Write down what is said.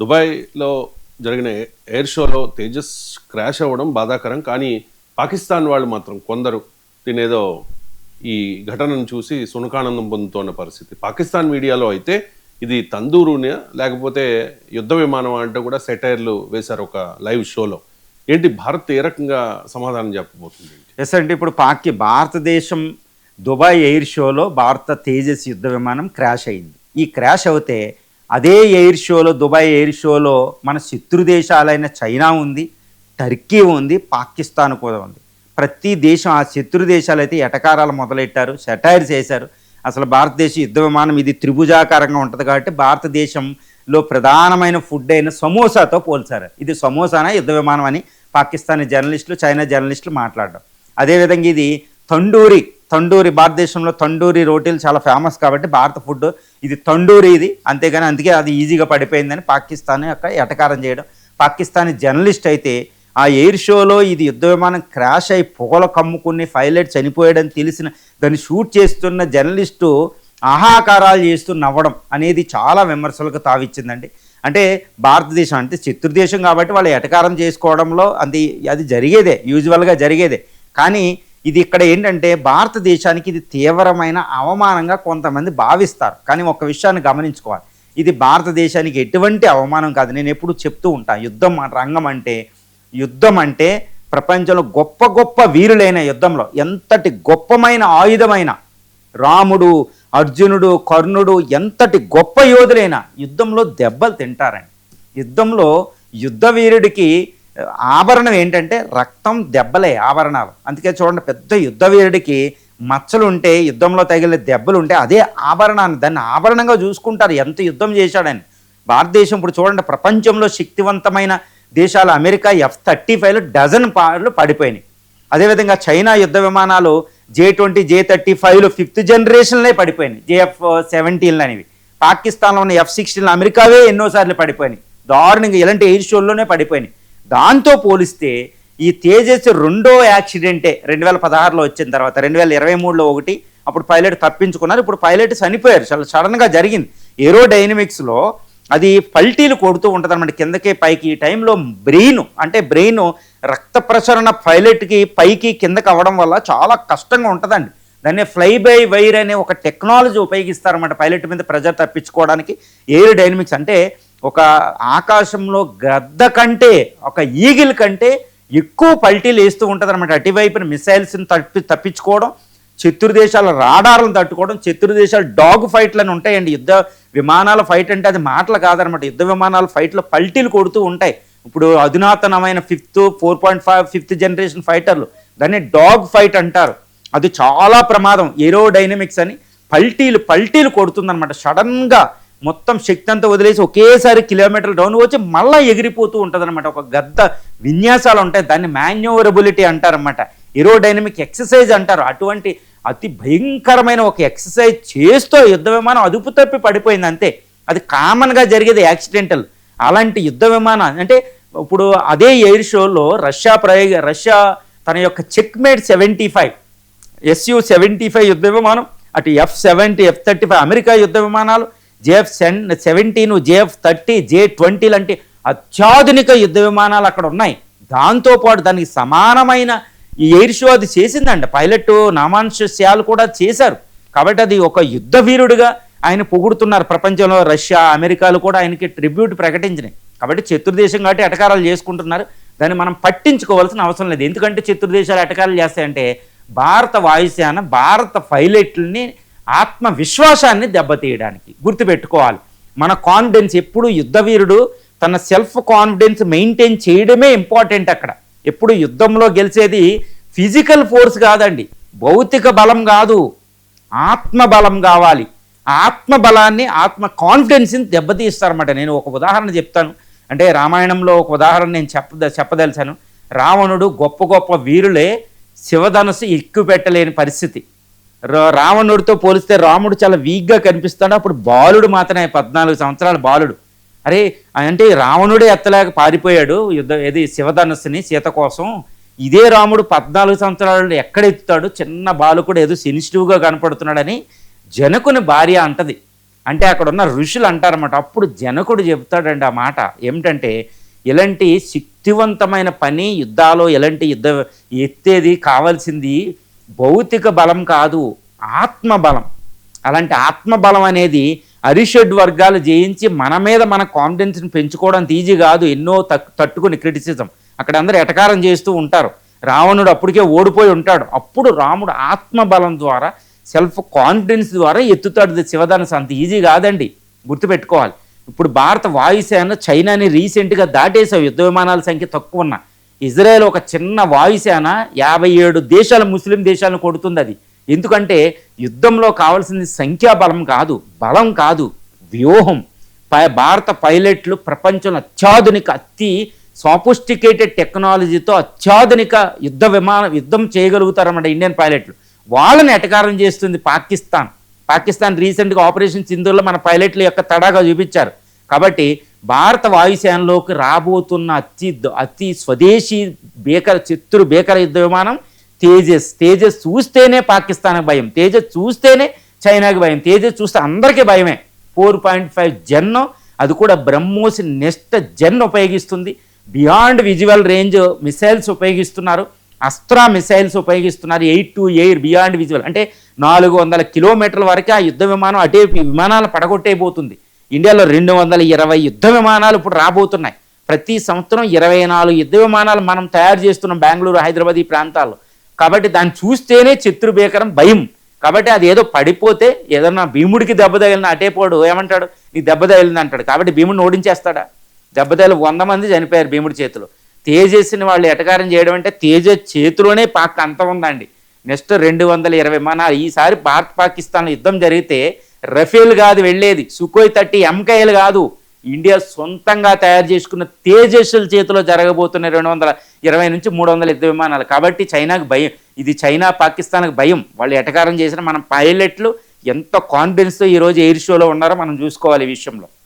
దుబాయ్లో జరిగిన ఎయిర్ షోలో తేజస్ క్రాష్ అవ్వడం బాధాకరం. కానీ పాకిస్తాన్ వాళ్ళు మాత్రం కొందరు తినేదో ఈ ఘటనను చూసి సునకానందం పొందుతున్న పరిస్థితి. పాకిస్తాన్ మీడియాలో అయితే ఇది తందూరునే లేకపోతే యుద్ధ విమానం అంటూ కూడా సెటైర్లు వేశారు ఒక లైవ్ షోలో. ఏంటి భారత్ ఏ రకంగా సమాధానం చెప్పబోతుంది? ఎస్ అంటే ఇప్పుడు పాకి భారతదేశం దుబాయ్ ఎయిర్ షోలో భారత తేజస్ యుద్ధ విమానం క్రాష్ అయింది. ఈ క్రాష్ అవుతే అదే ఎయిర్ షోలో దుబాయ్ ఎయిర్ షోలో మన శత్రు దేశాలైన చైనా ఉంది టర్కీ ఉంది పాకిస్తాన్ కూడా ఉంది. ప్రతి దేశం ఆ శత్రు దేశాలు అయితే ఎటకారాలు మొదలెట్టారు సెటైర్స్ వేశారు అసలు భారతదేశ యుద్ధ విమానం ఇది త్రిభుజాకారంగా ఉంటుంది కాబట్టి భారతదేశంలో ప్రధానమైన ఫుడ్ అయిన సమోసాతో పోల్చారు. ఇది సమోసానా యుద్ధ విమానం అని పాకిస్తానీ జర్నలిస్టులు చైనా జర్నలిస్టులు మాట్లాడడం. అదేవిధంగా ఇది తండూరి తండూరి భారతదేశంలో తండూరి రోటీలు చాలా ఫేమస్ కాబట్టి భారత ఫుడ్ ఇది తండూరి ఇది. అంతేగాని అందుకే అది ఈజీగా పడిపోయిందని పాకిస్తాన్ యొక్క ఎటకారం చేయడం. పాకిస్తానీ జర్నలిస్ట్ అయితే ఆ ఎయిర్ షోలో ఇది యుద్ధ విమానం క్రాష్ అయి పొగలు కమ్ముకుని పైలట్ చనిపోయాడని తెలిసిన దాన్ని షూట్ చేస్తున్న జర్నలిస్టు ఆహాకారాలు చేస్తూ నవ్వడం అనేది చాలా విమర్శలకు తావిచ్చిందండి. అంటే భారతదేశం అంటే శత్రు దేశం కాబట్టి వాళ్ళు ఎటకారం చేసుకోవడంలో అది అది జరిగేదే యూజువల్గా జరిగేదే. కానీ ఇది ఇక్కడ ఏంటంటే భారతదేశానికి ఇది తీవ్రమైన అవమానంగా కొంతమంది భావిస్తారు. కానీ ఒక విషయాన్ని గమనించుకోవాలి. ఇది భారతదేశానికి ఎటువంటి అవమానం కాదు. నేను ఎప్పుడు చెప్తూ ఉంటాను యుద్ధం రంగం అంటే యుద్ధం అంటే ప్రపంచంలో గొప్ప గొప్ప వీరులైన యుద్ధంలో ఎంతటి గొప్పమైన ఆయుధమైన రాముడు అర్జునుడు కర్ణుడు ఎంతటి గొప్ప యోధులైన యుద్ధంలో దెబ్బలు తింటారండి. యుద్ధంలో యుద్ధ వీరుడికి ఆభరణం ఏంటంటే రక్తం దెబ్బలే ఆభరణాలు. అందుకే చూడండి పెద్ద యుద్ధ వీరుడికి మచ్చలు ఉంటే యుద్ధంలో తగిలే దెబ్బలు ఉంటే అదే ఆభరణాన్ని దాన్ని ఆభరణంగా చూసుకుంటారు ఎంత యుద్ధం చేశాడని. భారతదేశం ఇప్పుడు చూడండి ప్రపంచంలో శక్తివంతమైన దేశాలు అమెరికా ఎఫ్ థర్టీ ఫైవ్లు డజన్ పార్లు పడిపోయినాయి. అదేవిధంగా చైనా యుద్ధ విమానాలు జే ట్వంటీ జే థర్టీ ఫైవ్లు ఫిఫ్త్ జనరేషన్లే పడిపోయినాయి జేఎఫ్ సెవెంటీన్లు అనేవి. పాకిస్తాన్లో ఉన్న ఎఫ్ సిక్స్టీన్లు అమెరికావే ఎన్నోసార్లు పడిపోయినాయి. దారుణంగా ఇలాంటి ఎయిర్ షోల్లోనే పడిపోయినాయి. దాంతో పోలిస్తే ఈ తేజస్ రెండో యాక్సిడెంటే రెండు వేల పదహారులో వచ్చిన తర్వాత రెండు వేల ఇరవై మూడులో ఒకటి అప్పుడు పైలట్ తప్పించుకున్నారు. ఇప్పుడు పైలట్ చనిపోయారు. చాలా సడన్గా జరిగింది. ఏరో డైనమిక్స్లో అది పల్టీలు కొడుతూ ఉంటుంది అనమాట కిందకి పైకి. ఈ టైంలో బ్రెయిన్ అంటే బ్రెయిన్ రక్త ప్రసరణ పైలట్కి పైకి కిందకి అవ్వడం వల్ల చాలా కష్టంగా ఉంటుందండి. దాన్ని ఫ్లై బై వైర్ అనే ఒక టెక్నాలజీ ఉపయోగిస్తారన్నమాట పైలట్ మీద ప్రెజర్ తప్పించుకోవడానికి. ఎయిర్ డైనమిక్స్ అంటే ఒక ఆకాశంలో గద్ద కంటే ఒక ఈగిల్ కంటే ఎక్కువ పల్టీలు వేస్తూ ఉంటుంది అనమాట అటువైపున మిసైల్స్ని తప్పి తప్పించుకోవడం శత్రు దేశాల రాడార్లను తట్టుకోవడం శత్రు దేశాల డాగ్ ఫైట్లను ఉంటాయండి. యుద్ధ విమానాల ఫైట్ అంటే అది మాటలు కాదనమాట యుద్ధ విమానాల ఫైట్లో పల్టీలు కొడుతూ ఉంటాయి. ఇప్పుడు అధునాతనమైన fifth four point five fifth generation ఫైటర్లు దాన్ని డాగ్ ఫైట్ అంటారు. అది చాలా ప్రమాదం. ఏరో డైనమిక్స్ అని పల్టీలు పల్టీలు కొడుతుందనమాట సడన్గా మొత్తం శక్తి అంతా వదిలేసి ఒకేసారి కిలోమీటర్లు డౌన్ వచ్చి మళ్ళీ ఎగిరిపోతూ ఉంటుంది అనమాట ఒక గద్ద విన్యాసాలు ఉంటాయి. దాన్ని మాన్యూవరబిలిటీ అంటారనమాట ఏరోడైనమిక్ ఎక్సర్సైజ్ అంటారు. అటువంటి అతి భయంకరమైన ఒక ఎక్సర్సైజ్ చేస్తూ యుద్ధ విమానం అదుపు తప్పి పడిపోయింది అంతే. అది కామన్గా జరిగేది యాక్సిడెంటల్ అలాంటి యుద్ధ విమానం అంటే ఇప్పుడు అదే ఎయిర్ షోలో రష్యా ప్రయోగ రష్యా తన యొక్క Checkmate seventy five SU seventy five యుద్ధ విమానం అటు F seventy F thirty five America యుద్ధ విమానాలు JF సెన్ seventeen JF thirty J twenty లాంటి అత్యాధునిక యుద్ధ విమానాలు అక్కడ ఉన్నాయి. దాంతోపాటు దానికి సమానమైన ఈ ఎయిర్ షో అది చేసిందండి పైలట్ నామాంశాలు కూడా చేశారు. కాబట్టి అది ఒక యుద్ధ వీరుడిగా ఆయన పొగుడుతున్నారు ప్రపంచంలో. రష్యా అమెరికాలు కూడా ఆయనకి ట్రిబ్యూట్ ప్రకటించినాయి. కాబట్టి శత్రుదేశం కాబట్టి అటకారాలు చేసుకుంటున్నారు. దాన్ని మనం పట్టించుకోవాల్సిన అవసరం లేదు. ఎందుకంటే శత్రుదేశాలు అటకారాలు చేస్తాయంటే భారత వాయుసేన భారత పైలట్లని ఆత్మవిశ్వాసాన్ని దెబ్బతీయడానికి గుర్తుపెట్టుకోవాలి. మన కాన్ఫిడెన్స్ ఎప్పుడు యుద్ధవీరుడు తన సెల్ఫ్ కాన్ఫిడెన్స్ మెయింటైన్ చేయడమే ఇంపార్టెంట్ అక్కడ. ఎప్పుడు యుద్ధంలో గెలిచేది ఫిజికల్ ఫోర్స్ కాదండి భౌతిక బలం కాదు. ఆత్మబలం కావాలి. ఆత్మ బలాన్ని ఆత్మ కాన్ఫిడెన్స్ని దెబ్బతీస్తారన్నమాట. నేను ఒక ఉదాహరణ చెప్తాను. అంటే రామాయణంలో ఒక ఉదాహరణ నేను చెప్ప చెప్పదలిచాను. రావణుడు గొప్ప గొప్ప వీరులే శివధనుసు ఎక్కువ పెట్టలేని పరిస్థితి. రావణుడితో పోలిస్తే రాముడు చాలా వీక్గా కనిపిస్తాడు. అప్పుడు బాలుడు మాత్రమే పద్నాలుగు సంవత్సరాల బాలుడు. అరే అంటే రావణుడే ఎత్తలేక పారిపోయాడు యుద్ధ ఏది శివధనస్సుని సీత కోసం. ఇదే రాముడు పద్నాలుగు సంవత్సరాలు ఎక్కడ ఎత్తుతాడు? చిన్న బాలుకుడు ఏదో సెన్సిటివ్గా కనపడుతున్నాడని జనకుని భార్య అంటది. అంటే అక్కడ ఉన్న ఋషులు అంటారన్నమాట. అప్పుడు జనకుడు చెప్తాడండి ఆ మాట. ఏమిటంటే ఇలాంటి శక్తివంతమైన పని యుద్ధాలు ఇలాంటి యుద్ధ ఎత్తేది కావాల్సింది భౌతిక బలం కాదు ఆత్మ బలం అలాంటి ఆత్మ బలం అనేది అరిషడ్ వర్గాలు జయించి మన మీద మన కాన్ఫిడెన్స్ని పెంచుకోవడం ఈజీ కాదు ఎన్నో తట్టుకుని క్రిటిసిజం అక్కడ అందరూ ఎటకారం చేస్తూ ఉంటారు. రావణుడు అప్పటికే ఓడిపోయి ఉంటాడు. అప్పుడు రాముడు ఆత్మ బలం ద్వారా సెల్ఫ్ కాన్ఫిడెన్స్ ద్వారా ఎత్తుతాడు. శివధనస్సు అంత ఈజీ కాదండి. గుర్తుపెట్టుకోవాలి. ఇప్పుడు భారత వాయుసేన చైనాని రీసెంట్గా దాటేసావు యుద్ధ విమానాల సంఖ్య తక్కువ ఉన్న. ఇజ్రాయెల్ ఒక చిన్న వాయుసేన యాభై ఏడు దేశాల ముస్లిం దేశాలను కొడుతుంది అది. ఎందుకంటే యుద్ధంలో కావాల్సింది సంఖ్యాబలం కాదు బలం కాదు వ్యూహం. పై- భారత పైలట్లు ప్రపంచంలో అత్యాధునిక అతి సాఫిస్టికేటెడ్ టెక్నాలజీతో అత్యాధునిక యుద్ధ విమానం యుద్ధం చేయగలుగుతారన్నమాట ఇండియన్ పైలట్లు. వాళ్ళని ఎటకారం చేస్తుంది పాకిస్తాన్. పాకిస్తాన్ రీసెంట్గా ఆపరేషన్ సింధూర్లో మన పైలట్ల యొక్క తడాగా చూపించారు. కాబట్టి భారత వాయుసేనలోకి రాబోతున్న అతి అతి స్వదేశీ బేకర చిత్తూరు బేకర యుద్ధ విమానం తేజస్ తేజస్ చూస్తేనే పాకిస్తాన్కి భయం తేజస్ చూస్తేనే చైనాకి భయం తేజస్ చూస్తే అందరికీ భయమే. ఫోర్ పాయింట్ ఫైవ్ జెన్ అది కూడా బ్రహ్మోస్ నెక్స్ట్ జెన్ ఉపయోగిస్తుంది. బియాండ్ విజువల్ రేంజ్ మిసైల్స్ ఉపయోగిస్తున్నారు. అస్త్రా మిసైల్స్ ఉపయోగిస్తున్నారు. Eight to air beyond visual. అంటే నాలుగు వందల కిలోమీటర్ల వరకు ఆ యుద్ధ విమానం అటే విమానాలు పడగొట్టేయబోతుంది. ఇండియాలో రెండు వందల ఇరవై యుద్ధ విమానాలు ఇప్పుడు రాబోతున్నాయి. ప్రతి సంవత్సరం ఇరవై నాలుగు యుద్ధ విమానాలు మనం తయారు చేస్తున్నాం బెంగళూరు హైదరాబాద్ ఈ ప్రాంతాల్లో. కాబట్టి దాన్ని చూస్తేనే చిత్రు బేకరం భయం. కాబట్టి అది ఏదో పడిపోతే ఏదన్నా భీముడికి దెబ్బ తగిలిన అటేపోడు ఏమంటాడు? నీ దెబ్బ తగిలింది అంటాడు. కాబట్టి భీముడిని ఓడించేస్తాడా? దెబ్బ తగిలి వంద మంది చనిపోయారు భీముడి చేతిలో. తేజస్ని వాళ్ళు ఎటకారం చేయడం అంటే తేజ చేతిలోనే పాక్ అంత ఉందండి. నెక్స్ట్ రెండు వందల ఇరవై విమానాలు ఈసారి భారత్ పాకిస్తాన్ యుద్ధం జరిగితే రఫేల్ కాదు వెళ్ళేది సుఖోయ్ థర్టీ ఎంకైలు కాదు. ఇండియా సొంతంగా తయారు చేసుకున్న తేజస్సుల చేతిలో జరగబోతున్న రెండు వందల ఇరవై నుంచి మూడు వందల యుద్ధ విమానాలు. కాబట్టి చైనాకు భయం. ఇది చైనా పాకిస్తాన్కి భయం. వాళ్ళు ఎటకారం చేసిన మన పైలట్లు ఎంత కాన్ఫిడెన్స్తో ఈరోజు ఎయిర్ షోలో ఉన్నారో మనం చూసుకోవాలి ఈ విషయంలో.